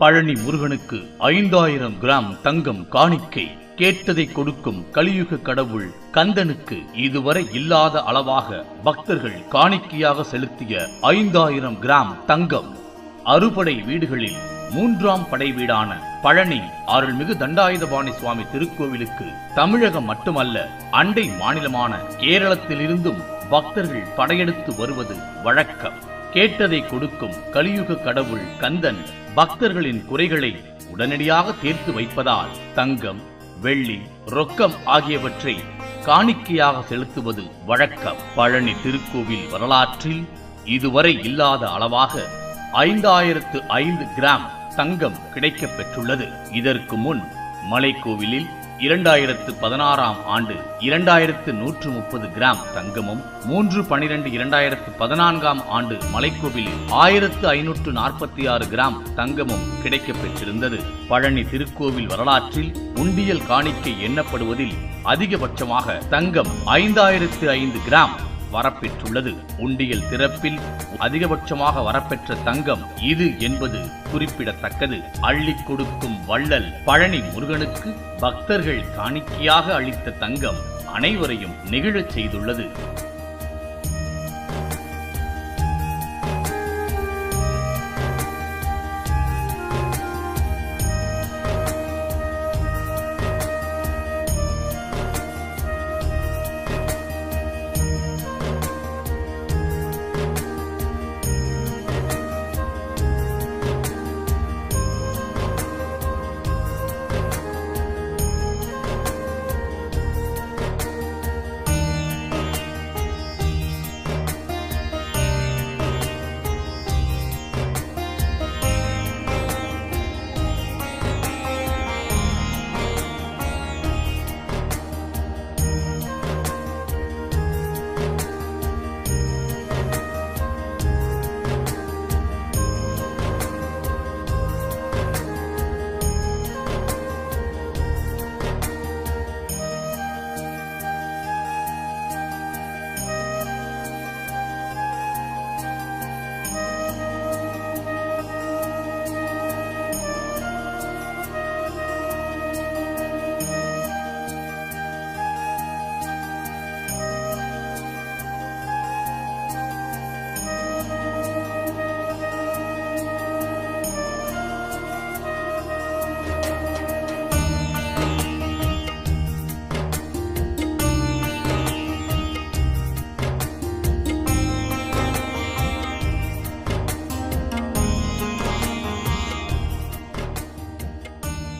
பழனி முருகனுக்கு ஐந்தாயிரம் கிராம் தங்கம் காணிக்கை கேட்டதை கொடுக்கும் கலியுக கடவுள் கந்தனுக்கு இதுவரை இல்லாத அளவாக பக்தர்கள் காணிக்கையாக செலுத்திய ஐந்தாயிரம் கிராம் தங்கம். அறுபடை வீடுகளில் மூன்றாம் படை வீடான பழனி அருள்மிகு தண்டாயுதபாணி சுவாமி திருக்கோவிலுக்கு தமிழகம் மட்டுமல்ல அண்டை மாநிலமான கேரளத்திலிருந்தும் பக்தர்கள் படையெடுத்து வருவது வழக்கம். கேட்டதை கொடுக்கும் கலியுக கடவுள் கந்தன் பக்தர்களின் குறைகளை உடனடியாக தீர்த்து வைப்பதால் தங்கம் வெள்ளி ரொக்கம் ஆகியவற்றை காணிக்கையாக செலுத்துவது வழக்கம். பழனி திருக்கோவில் வரலாற்றில் இதுவரை இல்லாத அளவாக ஐந்தாயிரத்து ஐந்து கிராம் தங்கம் கிடைக்கப் பெற்றுள்ளது. இதற்கு முன் மலைக்கோவிலில் இரண்டாயிரத்து பதினாறாம் ஆண்டு இரண்டாயிரத்து நூற்று முப்பது கிராம் தங்கமும் மூன்று பனிரெண்டு இரண்டாயிரத்து பதினான்காம் ஆண்டு மலைக்கோவிலில் ஆயிரத்து ஐநூற்று நாற்பத்தி ஆறு கிராம் தங்கமும் கிடைக்கப் பெற்றிருந்தது பழனி திருக்கோவில் வரலாற்றில் உண்டியல் காணிக்கை எண்ணப்படுவதில் அதிகபட்சமாக தங்கம் ஐந்தாயிரத்து ஐந்து கிராம் வரப்பெற்றுள்ளது. உண்டியல் திறப்பில் அதிகபட்சமாக வரப்பெற்ற தங்கம் இது என்பது குறிப்பிடத்தக்கது. அள்ளி கொடுக்கும் வள்ளல் பழனி முருகனுக்கு பக்தர்கள் காணிக்கையாக அளித்த தங்கம் அனைவரையும் நெகிழச் செய்துள்ளது.